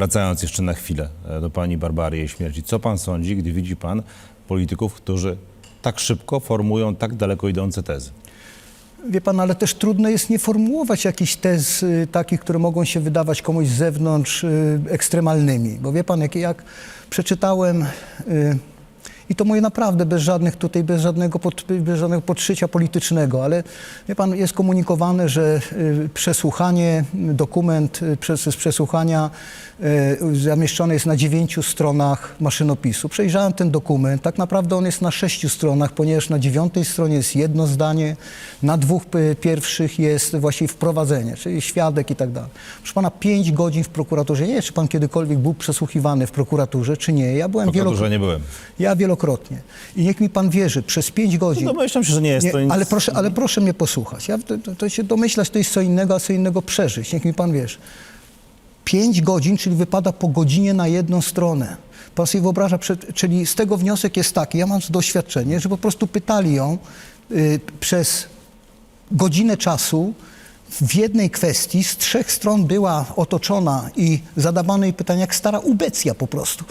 Wracając jeszcze na chwilę e, do pani Barbary jej śmierci, co pan sądzi, gdy widzi pan polityków, którzy tak szybko formują tak daleko idące tezy? Wie pan, ale też trudno jest nie formułować jakichś tez y, takich, które mogą się wydawać komuś z zewnątrz y, ekstremalnymi. Bo wie pan, jak, jak przeczytałem, y, i to mówię naprawdę bez żadnych tutaj, bez żadnego, pod, bez żadnego podszycia politycznego, ale wie pan, jest komunikowane, że y, przesłuchanie, dokument y, przez, z przesłuchania y, zamieszczony jest na dziewięciu stronach maszynopisu. Przejrzałem ten dokument, tak naprawdę on jest na sześciu stronach, ponieważ na dziewiątej stronie jest jedno zdanie, na dwóch pierwszych jest właściwie wprowadzenie, czyli świadek i tak dalej. Proszę pana, pięć godzin w prokuraturze. Nie wiem, czy pan kiedykolwiek był przesłuchiwany w prokuraturze, czy nie. Ja byłem wielokrotnie. nie byłem. Ja wielokrotnie. I niech mi pan wierzy, przez pięć godzin. No domyślam się, że nie jest Nie, to nic... ale, proszę, ale proszę mnie posłuchać. Ja, to, to, się domyślać to jest co innego, a co innego przeżyć. Niech mi pan wierzy. Pięć godzin, czyli wypada po godzinie na jedną stronę. Pan sobie wyobraża, czyli z tego wniosek jest taki, ja mam doświadczenie, że po prostu pytali ją y, przez godzinę czasu w jednej kwestii z trzech stron była otoczona i zadawane jej pytania jak stara ubecja po prostu.